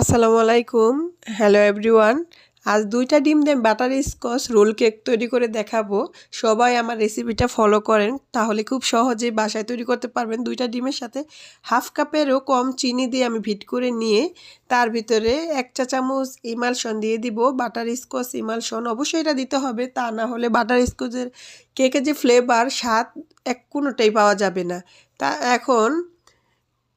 আসসালামু আলাইকুম। Hello everyone আজ দুইটা ডিম দিয়ে বাটার স্কচ, রোল কেক তৈরি করে দেখাবো। সবাই আমার রেসিপিটা ফলো করেন, তাহলে খুব সহজেই বাসায় তৈরি করতে পারবেন দুইটা ডিমের সাথে। হাফ কাপেরও কম চিনি দিয়ে আমি ভিট করে নিয়ে তার ভিতরে এক চা চামচ ইমালশন দিয়ে দিব। বাটার স্কচ, ইমালশন অবশ্যই এটা দিতে হবে, তা না হলে বাটার স্কচের কেকের যে ফ্লেভার স্বাদ এক কোনোটাই পাওয়া যাবে না। তা এখন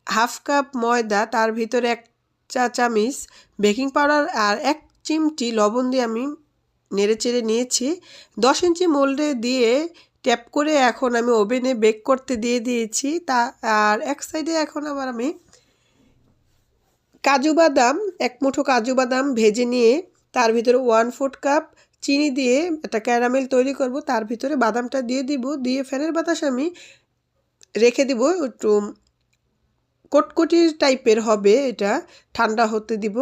হাফ কাপ ময়দা, তার ভিতরে এক চা চামিচ বেকিং পাউডার আর এক চিমটি লবণ দিয়ে আমি নেড়ে চেড়ে নিয়েছি। দশ ইঞ্চি মোল্ডে দিয়ে ট্যাপ করে এখন আমি ওভেনে বেক করতে দিয়ে দিয়েছি। তা, আর এক সাইডে এখন আবার আমি কাজু বাদাম, এক মুঠো কাজু বাদাম ভেজে নিয়ে তার ভিতরে ওয়ান ফোর্থ কাপ চিনি দিয়ে একটা ক্যারামেল তৈরি করব। তার ভিতরে বাদামটা দিয়ে দিব। দিয়ে ফ্যানের বাতাস আমি রেখে দিব একটু কটকটির টাইপের হবে এটা, ঠান্ডা হতে দিব।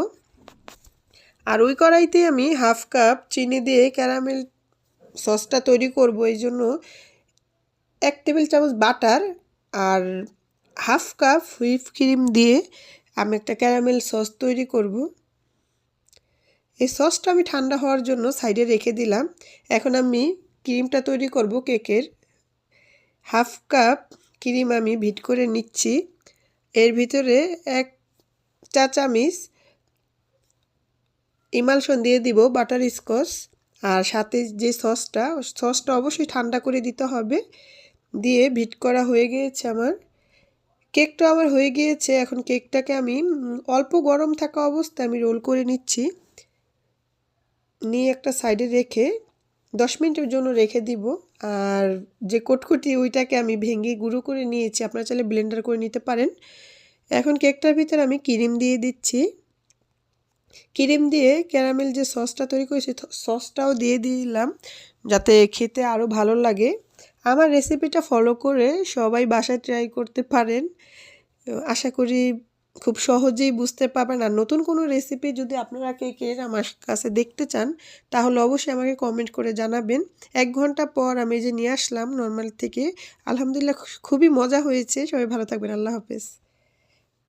আর ওই কড়াইতে আমি হাফ কাপ চিনি দিয়ে ক্যারামেল সসটা তৈরি করব, এই জন্য এক টেবিল চামচ বাটার আর হাফ কাপ হুইপ ক্রিম দিয়ে আমি একটা ক্যারামেল সস তৈরি করব। এই সসটা আমি ঠান্ডা হওয়ার জন্য সাইডে রেখে দিলাম। এখন আমি ক্রিমটা তৈরি করব কেকের। হাফ কাপ ক্রিম আমি ভিট করে নিচ্ছি। এর ভিতরে এক চা চামিচ ইমালশন দিয়ে দিব, বাটার স্কচ, আর সাথে যে সসটা সসটা অবশ্যই ঠান্ডা করে দিতে হবে। দিয়ে ভিট করা হয়ে গিয়েছে আমার। কেকটা আমার হয়ে গিয়েছে। এখন কেকটাকে আমি অল্প গরম থাকা অবস্থায় আমি রোল করে নিচ্ছি। নিয়ে একটা সাইডে রেখে দশ মিনিটের জন্য রেখে দিব। আর যে কটকুটি, ওইটাকে আমি ভেঙে গুঁড়ো করে নিয়েছি। আপনারা চাইলে ব্লেন্ডার করে নিতে পারেন। এখন কেকটার ভিতরে আমি ক্রিম দিয়ে দিচ্ছি। ক্রিম দিয়ে ক্যারামেল যে সসটা তৈরি করেছি সসটাও দিয়ে দিলাম যাতে খেতে আরও ভালো লাগে। আমার রেসিপিটা ফলো করে সবাই বাসায় ট্রাই করতে পারেন। আশা করি খুব সহজেই বুঝতে পারবেন। আর নতুন কোনো রেসিপি যদি আপনারা কে কে আমার কাছে দেখতে চান, তাহলে অবশ্যই আমাকে কমেন্ট করে জানাবেন। এক ঘণ্টা পর আমি যে নিয়ে আসলাম নর্মাল থেকে, আলহামদুলিল্লাহ খুবই মজা হয়েছে। সবাই ভালো থাকবেন। আল্লাহ হাফেজ।